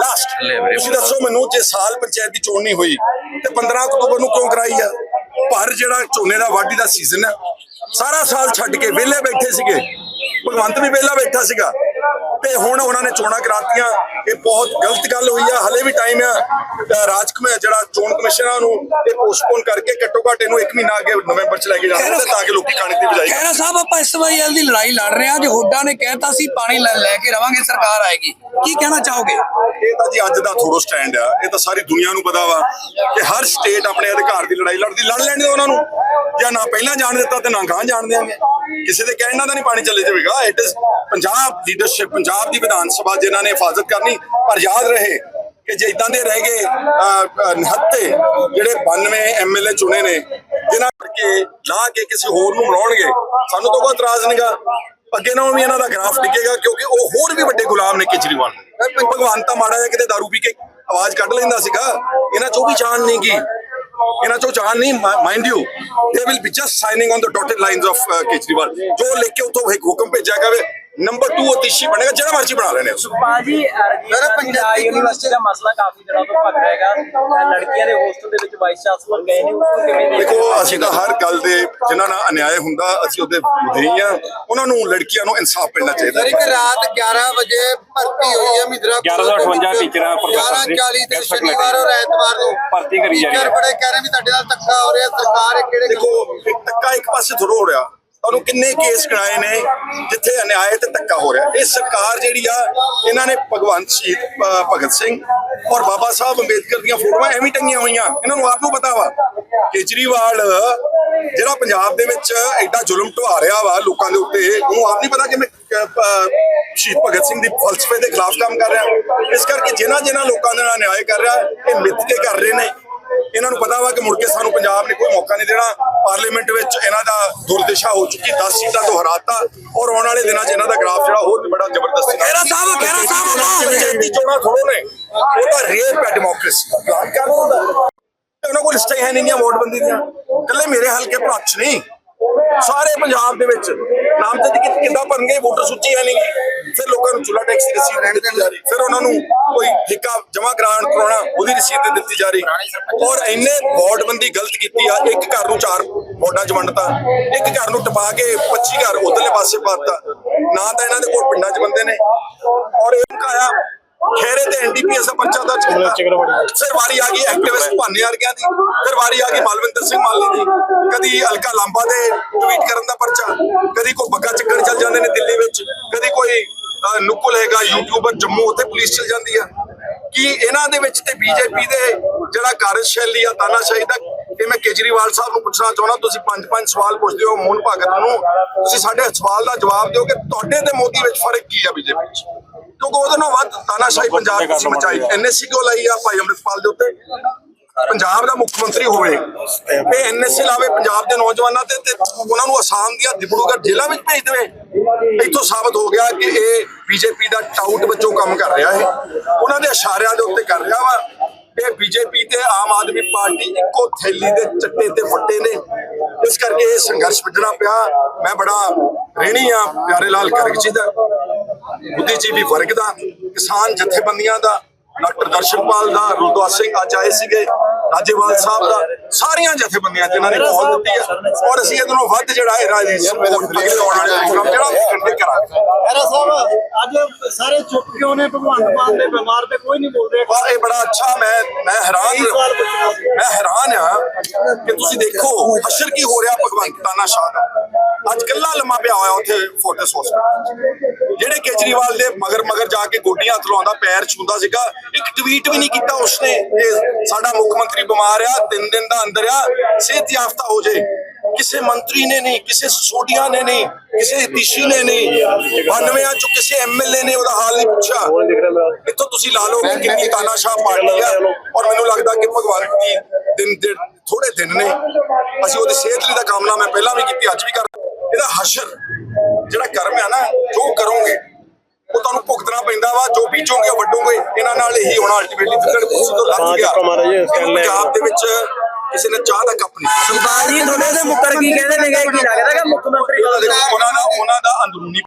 Last ਤੁਸੀਂ ਦੱਸੋ ਮੈਨੂੰ ਜੇ ਸਾਲ ਪੰਚਾਇਤ ਦੀ ਚੋਣ ਨਹੀਂ ਹੋਈ, ਤੇ 15 ਅਕਤੂਬਰ ਨੂੰ ਕਿਉਂ ਕਰਾਈ ਆ? ਪਰ ਜਿਹੜਾ ਝੋਨੇ ਦਾ ਵਾਢੀ ਦਾ ਸੀਜ਼ਨ ਹੈ ਸਾਰਾ ਸਾਲ ਛੱਡ ਕੇ ਵਿਹਲੇ ਬੈਠੇ ਸੀਗੇ। ਭਗਵੰਤ ਵੀ ਵਿਹਲਾ ਬੈਠਾ ਸੀਗਾ। ਤੇ ਹੁਣ ਉਹਨਾਂ ਨੇ ਚੋਣਾਂ ਕਰਾਤੀਆਂ। ਇਹ ਬਹੁਤ ਗਲਤ ਗੱਲ ਹੋਈ ਆ ਹਲੇ ਵੀ ਟਾਈਮ ਆ। ਰਾਜ ਕਮੇ ਜਿਹੜਾ ਚੋਣ ਕਮਿਸ਼ਨਰਾਂ ਨੂੰ ਇਹ ਪੋਸਟਪੋਨ ਕਰਕੇ ਘੱਟੋ ਘੱਟ ਇਹਨੂੰ 1 ਮਹੀਨਾ ਅੱਗੇ ਨਵੰਬਰ ਚ ਲੈ ਕੇ ਜਾਣਾ ਤਾਂ ਕਿ ਲੋਕੀ ਕਣਕ ਦੀ ਬਿਜਾਈ ਖਹਿਰਾ ਸਾਹਿਬ ਆਪਾਂ ਇਸ ਵਾਰੀ ਦੀ ਲੜਾਈ ਲੜ ਰਹੇ ਹਾਂ। ਜੇ ਹੁੱਡਾ ਨੇ ਕਹਿਤਾ ਸੀ ਪਾਣੀ ਲੈ ਕੇ ਰਵਾਂਗੇ ਸਰਕਾਰ ਆਏਗੀ। ਕੀ ਕਹਿਣਾ ਚਾਹੋਗੇ? ਇਹ ਤਾਂ ਜੀ ਅੱਜ ਦਾ ਥੋੜੋ ਸਟੈਂਡ ਆ। ਇਹ ਤਾਂ ਸਾਰੀ ਦੁਨੀਆ ਨੂੰ ਪਤਾ ਵਾ ਕਿ ਹਰ ਸਟੇਟ ਆਪਣੇ ਅਧਿਕਾਰ ਦੀ ਲੜਾਈ ਲੜਦੀ ਲੜ ਲੈਣ ਦਿਓ ਉਹਨਾਂ ਨੂੰ। ਜਾਂ ਨਾ ਪਹਿਲਾਂ ਜਾਣ ਦਿੱਤਾ ਤੇ ਨਾ ਗਾਂ ਜਾਣ ਦਿਆਂਗੇ ਕਿਸੇ ਦੇ ਕਹਿਣ ਨਾਲ ਤਾਂ ਨਹੀਂ ਪਾਣੀ ਚੱਲੇ ਜਾਵੇਗਾ। It is Punjab leadership Punjab ਦੀ ਵਿਧਾਨ ਸਭਾ ਜਿਨ੍ਹਾਂ ਨੇ ਹਿਫਾਜ਼ਤ ਕਰਨੀ ਪਰ ਯਾਦ ਰਹੇ ਕਿ ਜੇ ਇਦਾਂ ਦੇ ਰਹਿ ਗਏ ਅਹ, ਅਹ, ਨਿਹੱਤੇ ਜਿਹੜੇ 92 ਐਮਐਲਏ ਚੁਣੇ ਨੇ ਜਿਨ੍ਹਾਂ ਕਰਕੇ ਲਾ ਕੇ ਕਿਸੇ ਹੋਰ ਨੂੰ ਮਰਾਉਣਗੇ ਸਾਨੂੰ ਤਾਂ ਕੋਈ ਇਤਰਾਜ਼ ਨਹੀਂਗਾ ਅੱਗੇ ਨਾਲੋਂ ਵੀ ਇਹਨਾਂ ਦਾ ਗ੍ਰਾਫ ਡਿੱਗੇਗਾ ਕਿਉਂਕਿ ਉਹ ਹੋਰ ਵੀ ਵੱਡੇ ਗੁਲਾਮ ਨੇ ਕੇਜਰੀਵਾਲ। ਭਗਵਾਨ ਤਾਂ ਮਾੜਾ ਜਿਹਾ ਕਿਤੇ ਦਾਰੂ ਪੀ ਕੇ ਆਵਾਜ਼ ਕੱਢ ਲੈਂਦਾ ਸੀਗਾ। ਇਹਨਾਂ ਚੋਂ ਵੀ ਜਾਨ ਨਹੀਂ ਗੀ ਇਹਨਾਂ ਚੋਂ ਜਾਨ ਨਹੀਂ mind you they will be just signing on the dotted lines of Kejriwal. ਜੋ ਲਿਖ ਕੇ ਉਥੋਂ ਇੱਕ ਹੁਕਮ ਭੇਜਿਆ ਜਾਵੇ ਨੰਬਰ 2 ਅਤੀਸ਼ੀ ਬਣੇਗਾ ਜਿਹੜਾ ਮਰਜ਼ੀ ਬਣਾ ਲੈਣੇ ਉਸ ਬਾਜੀ ਜਿਹੜਾ ਪੰਜਾਬ ਯੂਨੀਵਰਸਿਟੀ ਦਾ ਮਸਲਾ ਕਾਫੀ ਦਿਨਾਂ ਤੋਂ ਭੱਜ ਰਿਹਾ ਹੈਗਾ। ਲੜਕੀਆਂ ਦੇ ਹੋਸਟਲ ਦੇ ਵਿੱਚ ਵਾਈਸ ਚਾਂਸਲਰ ਗਏ ਨੇ ਉਹ ਕਿਵੇਂ ਦੇਖੋ? ਅਸੀਂ ਤਾਂ ਹਰ ਗੱਲ ਦੇ ਜਿਨ੍ਹਾਂ ਨਾਲ ਅਨਿਆਏ ਹੁੰਦਾ ਅਸੀਂ ਉਹਦੇ ਵਿਧੇਈ ਆ ਉਹਨਾਂ ਨੂੰ ਲੜਕੀਆਂ ਨੂੰ ਇਨਸਾਫ ਮਿਲਣਾ ਚਾਹੀਦਾ। ਇੱਕ ਰਾਤ 11 ਵਜੇ ਭਰਤੀ ਹੋਈ ਹੈ ਮਿਦਰਾ 1158 ਟੀਚਰਾਂ ਪ੍ਰੋਫੈਸਰ ਦੇ 11:40 ਤੇ ਸ਼ਨੀਵਾਰ ਔਰ ਐਤਵਾਰ ਨੂੰ ਭਰਤੀ ਕਰੀ ਜਾ ਰਹੀ ਹੈ। ਟੀਚਰ ਬੜੇ ਕਹਿ ਰਹੇ ਵੀ ਤੁਹਾਡੇ ਨਾਲ ਧੱਕਾ ਹੋ ਰਿਹਾ ਸਰਕਾਰ ਇਹ ਕਿਹੜੇ ਦੇਖੋ ਧੱਕਾ ਇੱਕ ਪਾਸੇ ਥੋੜਾ ਹੋ ਰਿਹਾ। ਤੁਹਾਨੂੰ ਕਿੰਨੇ ਕੇਸ ਕਰਾਏ ਨੇ ਜਿੱਥੇ ਅਨਿਆਏ ਤੇ ਧੱਕਾ ਹੋ ਰਿਹਾ? ਇਹ ਸਰਕਾਰ ਜਿਹੜੀ ਆ, ਇਹਨਾਂ ਨੇ ਭਗਵੰਤ ਸ਼ਹੀਦ ਭਗਤ ਸਿੰਘ ਔਰ ਬਾਬਾ ਸਾਹਿਬ ਅੰਬੇਦਕਰ ਦੀਆਂ ਫੋਟੋਆਂ ਐਵੇਂ ਟੰਗੀਆਂ ਹੋਈਆਂ। ਇਹਨਾਂ ਨੂੰ ਆਪ ਨੂੰ ਪਤਾ ਵਾ ਕੇਜਰੀਵਾਲ, ਜਿਹੜਾ ਪੰਜਾਬ ਦੇ ਵਿੱਚ ਐਡਾ ਜ਼ੁਲਮ ਢਵਾ ਰਿਹਾ ਵਾ ਲੋਕਾਂ ਦੇ ਉੱਤੇ, ਉਹਨੂੰ ਆਪ ਨਹੀਂ ਪਤਾ ਕਿ ਮੈਂ ਸ਼ਹੀਦ ਭਗਤ ਸਿੰਘ ਦੀ ਫਲਸਫੇ ਦੇ ਖਿਲਾਫ ਕੰਮ ਕਰ ਰਿਹਾ। ਇਸ ਕਰਕੇ ਜਿਨ੍ਹਾਂ ਜਿਨ੍ਹਾਂ ਲੋਕਾਂ ਦੇ ਨਾਲ ਅਨਿਆਏ ਕਰ ਰਿਹਾ, ਇਹ ਮਿੱਥ ਕੇ ਕਰ ਰਹੇ ਨੇ। ਇਹਨਾਂ ਨੂੰ ਪਤਾ ਵਾ ਕਿ ਮੁੜ ਕੇ ਸਾਨੂੰ ਪੰਜਾਬ ਨੇ ਕੋਈ ਮੌਕਾ ਨਹੀਂ ਦੇਣਾ। ਪਾਰਲੀਮੈਂਟ ਵਿੱਚ ਇਹਨਾਂ ਦਾ ਦੁਰਦਿਸ਼ਾ ਹੋ ਚੁੱਕੀ 10 ਸੀਟਾਂ ਤੋਂ ਹਰਾਤਾ ਔਰ ਆਉਣ ਵਾਲੇ ਦਿਨਾਂ 'ਚ ਇਹਨਾਂ ਦਾ ਗ੍ਰਾਫ ਜਿਹੜਾ ਹੋਰ ਵੀ ਬੜਾ ਜ਼ਬਰਦਸਤ ਖਹਿਰਾ ਸਾਹਿਬ, ਖਹਿਰਾ ਸਾਹਿਬ, ਪੰਚਾਇਤੀ ਚੋਣਾਂ ਥੋੜੋ ਨੇ ਉਹ ਤਾਂ ਰੇਪ ਹੈ ਡੈਮੋਕ੍ਰੇਸੀ ਦਾ ਉਹਨਾਂ ਕੋਲ ਲਿਸਟਾਂ ਹੀ ਹੈ ਨਹੀਂ ਵੋਟ ਬੰਦੀ ਦੀਆਂ। ਇਕੱਲੇ ਮੇਰੇ ਹਲਕੇ ਭਰਤ 'ਚ ਨਹੀਂ। ਸਾਰੇ ਪੰਜਾਬ ਦੇ ਵਿੱਚ ਨਾਮਜ਼ਦ ਕਿੱਦਾਂ ਭਰਨਗੇ ਵੋਟਰ ਸੂਚੀ ਹੈ ਨਹੀਂ। ਫਿਰ ਲੋਕਾਂ ਨੂੰ ਚੁੱਲਾ ਟੈਕਸ ਦੀ ਰਸੀਦ ਨਹੀਂ ਦਿੱਤੀ ਜਾ ਰਹੀ। ਫਿਰ ਉਹਨਾਂ ਨੂੰ ਕੋਈ ਠੇਕਾ ਜਮ੍ਹਾਂ ਕਰਾਉਣ ਕਰਾਉਣਾ ਉਹਦੀ ਰਸੀਦ ਤੇ ਦਿੱਤੀ ਜਾ ਰਹੀ। ਔਰ ਇੰਨੇ ਵੋਟ ਬੰਦੀ ਗਲਤ ਕੀਤੀ ਆ ਇੱਕ ਘਰ ਨੂੰ ਚਾਰ ਵੋਟਾਂ ਚ ਵੰਡਤਾ ਇੱਕ ਘਰ ਨੂੰ ਟਪਾ ਕੇ 25 ਘਰ ਉਧਰਲੇ ਪਾਸੇ ਪਾਤਾ। ਨਾ ਤਾਂ ਇਹਨਾਂ ਦੇ ਕੋਲ ਪਿੰਡਾਂ ਚ ਬੰਦੇ ਨੇ। ਔਰ ਇਹ ਕਾਇਆ ਖੇਰੇ ਤੇ ਐਨਡੀਪੀਐਸ ਦਾ ਪਰਚਾ ਦਰਜ ਕੀਤਾ। ਫਿਰ ਵਾਰੀ ਆ ਗਈ ਐਕਟਿਵਿਸਟ ਭਾਨੇ ਵਰਗਿਆਂ ਦੀ। ਫਿਰ ਵਾਰੀ ਆ ਗਈ ਮਾਲਵਿੰਦਰ ਸਿੰਘ ਮਾਲੀ ਦੀ। ਕਦੀ ਅਲਕਾ ਲਾਂਬਾ ਦੇ ਟਵੀਟ ਕਰਨ ਦਾ ਪਰਚਾ ਕਦੀ ਕੋਈ ਬੱਗਾ ਚੱਕਣ ਚੱਲ ਜਾਂਦੇ ਨੇ ਦਿੱਲੀ ਵਿੱਚ। ਨੁੱਕਲ ਹੈਗਾ ਯੂਟਿਊਬਰ ਜੰਮੂ ਉੱਥੇ ਪੁਲਿਸ ਚਲ ਜਾਂਦੀ ਆ। ਕਿ ਇਹਨਾਂ ਦੇ ਵਿੱਚ ਤੇ ਬੀਜੇਪੀ ਦੇ ਜਿਹੜਾ ਕਾਰਜਸ਼ੈਲੀ ਆ ਤਾਨਾਸ਼ਾਹੀ ਦਾ ਇਹ ਮੈਂ ਕੇਜਰੀਵਾਲ ਸਾਹਿਬ ਨੂੰ ਪੁੱਛਣਾ ਚਾਹੁੰਦਾ ਤੁਸੀਂ ਪੰਜ ਪੰਜ ਸਵਾਲ ਪੁੱਛਦੇ ਹੋ ਮੋਹਨ ਭਗਤ ਨੂੰ। ਤੁਸੀਂ ਸਾਡੇ ਸਵਾਲ ਦਾ ਜਵਾਬ ਦਿਓ ਕਿ ਤੁਹਾਡੇ ਤੇ ਮੋਦੀ ਵਿੱਚ ਫ਼ਰਕ ਕੀ ਆ ਬੀਜੇਪੀ ਵਿੱਚ? ਕਿਉਂਕਿ ਉਹਦੇ ਨਾਲ ਵੱਧ ਤਾਨਾਸ਼ਾਹੀ ਪੰਜਾਬ ਵਿੱਚ ਮਚਾਈ ਐਨਐਸਸੀ ਕਿਉਂ ਲਾਈ ਆ ਭਾਈ ਅੰਮ੍ਰਿਤਪਾਲ ਦੇ ਉੱਤੇ? ਪੰਜਾਬ ਦਾ ਮੁੱਖ ਮੰਤਰੀ ਹੋਵੇ ਤੇ ਐਨਐਸਸੀ ਲਾਵੇ ਪੰਜਾਬ ਦੇ ਨੌਜਵਾਨਾਂ ਤੇ ਤੇ ਉਹਨਾਂ ਨੂੰ ਆਸਾਮ ਦੀਆਂ ਦਿਬੜੂਗੜ੍ਹ ਜੇਲ੍ਹਾਂ ਵਿੱਚ ਭੇਜ ਦੇਵੇ। ਇੱਥੋਂ ਸਾਬਤ ਹੋ ਗਿਆ ਕਿ ਇਹ ਬੀਜੇਪੀ ਦਾ ਟਾਊਟ ਵਜੋਂ ਕੰਮ ਕਰ ਰਿਹਾ ਹੈ ਉਹਨਾਂ ਦੇ ਇਸ਼ਾਰਿਆਂ ਦੇ ਉੱਤੇ ਕਰ ਰਿਹਾ ਵਾ। ਇਹ ਬੀਜੇਪੀ ਤੇ ਆਮ ਆਦਮੀ ਪਾਰਟੀ ਇੱਕੋ ਥੈਲੀ ਦੇ ਚੱਟੇ ਤੇ ਫੱਟੇ ਨੇ। ਇਸ ਕਰਕੇ ਇਹ ਸੰਘਰਸ਼ ਵਿੱਢਣਾ ਪਿਆ। ਮੈਂ ਬੜਾ ਰਹਿਣੀ ਆ, ਪਿਆਰੇ ਲਾਲ ਗਰਗ ਜੀ ਦਾ ਬੁੱਧੀਜੀਵੀ ਵਰਗ ਦਾ, ਕਿਸਾਨ ਜਥੇਬੰਦੀਆਂ ਦਾ ਡਾਕਟਰ ਦਰਸ਼ਨਪਾਲ ਦਾ ਰੁਲਦਵਾਸ ਸਿੰਘ ਅੱਜ ਆਏ ਸੀਗੇ ਰਾਜੇਵਾਲ ਸਾਹਿਬ ਦਾ। ਸਾਰੀਆਂ ਜਥੇਬੰਦੀਆਂ ਜਿਨ੍ਹਾਂ ਨੇ ਕਾਲ ਦਿੱਤੀ ਹੈ ਔਰ ਅਸੀਂ ਇਹਦੇ ਨਾਲੋਂ ਵੱਧ ਜਿਹੜਾ ਹੈ ਰਾਜੀ ਅਗਲੇ ਆਉਣ ਵਾਲੇ ਪ੍ਰੋਗਰਾਮ ਜਿਹੜਾ ਉਹ ਕੰਡੇ ਕਰਾਂਗੇ। ਖਹਿਰਾ ਸਾਹਿਬ ਅੱਜ ਸਾਰੇ ਚੁੱਪ ਕਿਉਂ ਨੇ? ਭਗਵੰਤ ਮਾਨ ਦੇ ਬਿਮਾਰ ਤੇ ਕੋਈ ਨਹੀਂ ਬੋਲ ਰਿਹਾ ਵਾਹ ਇਹ ਬੜਾ ਅੱਛਾ ਮੈਂ ਮੈਂ ਹੈਰਾਨ ਸਵਾਲ ਪੁੱਛਣਾ ਸੀ। ਮੈਂ ਹੈਰਾਨ ਆ ਕਿ ਤੁਸੀਂ ਦੇਖੋ ਹਸ਼ਰ ਕੀ ਹੋ ਰਿਹਾ ਭਗਵੰਤ ਤਾਨਾ ਸ਼ਾਹ ਦਾ ਅੱਜ ਕੱਲਾ ਲੰਮਾ ਪਿਆ ਹੋਇਆ ਉੱਥੇ ਹਸਪੀਟਲ ਜਿਹੜੇ ਕੇਜਰੀਵਾਲ ਦੇ ਮਗਰ ਮਗਰ ਜਾ ਕੇ ਗੋਡੀਆਂ ਹੱਥ ਲਾਉਂਦਾ ਪੈਰ ਛੂੰਦਾ ਸੀਗਾ ਇੱਕ ਟਵੀਟ ਵੀ ਨਹੀਂ ਕੀਤਾ ਉਸਨੇ ਕਿ ਸਾਡਾ ਮੁੱਖ ਮੰਤਰੀ ਬਿਮਾਰ ਆ ਤਿੰਨ ਦਿਨ ਦਾ ਅੰਦਰ ਆ ਸਿਹਤ ਯਾਫਤਾ ਹੋ ਜਾਏ ਕਿਸੇ ਮੰਤਰੀ ਨੇ ਨਹੀਂ ਕਿਸੇ ਸੋਡੀਆ ਨੇ ਨਹੀਂ ਕਿਸੇ ਤੀਸ਼ੀ ਨੇ ਨਹੀਂ 92 ਚੋਂ ਕਿਸੇ ਐਮਐਲਏ ਨੇ ਉਹਦਾ ਹਾਲ ਨਹੀਂ ਪੁੱਛਿਆ। ਇੱਥੋਂ ਤੁਸੀਂ ਲਾ ਲਓ ਕਿ ਕਿੰਨੀ ਤਾਨਾਸ਼ਾਹ ਪਾਰਟੀ ਆ। ਔਰ ਮੈਨੂੰ ਲੱਗਦਾ ਕਿ ਭਗਵਾਨ ਦੀ ਦਿਨ ਦੇ ਥੋੜੇ ਦਿਨ ਨੇ। ਅਸੀਂ ਉਹਦੀ ਸਿਹਤ ਲਈ ਦਾ ਕਾਮਨਾ ਮੈਂ ਪਹਿਲਾਂ ਵੀ ਕੀਤੀ ਅੱਜ ਵੀ ਕਰ ਇਹਦਾ ਹਸ਼ਰ ਜਿਹੜਾ ਕਰਮ ਆ ਨਾ ਜੋ ਕਰੋਗੇ ਉਹ ਤੁਹਾਨੂੰ ਭੁਗਤਣਾ ਪੈਂਦਾ ਵਾ। ਜੋ ਬੀਜੋਗੇ ਉਹ ਵੱਡੋਗੇ ਇਹਨਾਂ ਨਾਲ ਇਹੀ ਹੋਣਾ ਅਲਟੀਮੇਟਲੀ ਕੁਰਸੀ ਤੋਂ ਲੱਗ ਗਿਆ। ਪੰਜਾਬ ਦੇ ਵਿੱਚ ਕਿਸੇ ਨੇ ਚਾਹ ਦਾ ਕੱਪ ਨਹੀਂ ਬਾਜੀ ਤੁਹਾਡੇ ਦੇ ਮੁੱਕਰ ਕੀ ਕਹਿੰਦੇ ਨੇਗੇ ਕੀ ਲੱਗਦਾ ਕਿ ਮੁੱਖ ਮੰਤਰੀ ਉਹਨਾਂ ਦਾ ਉਹਨਾਂ ਦਾ ਅੰਦਰੂਨੀ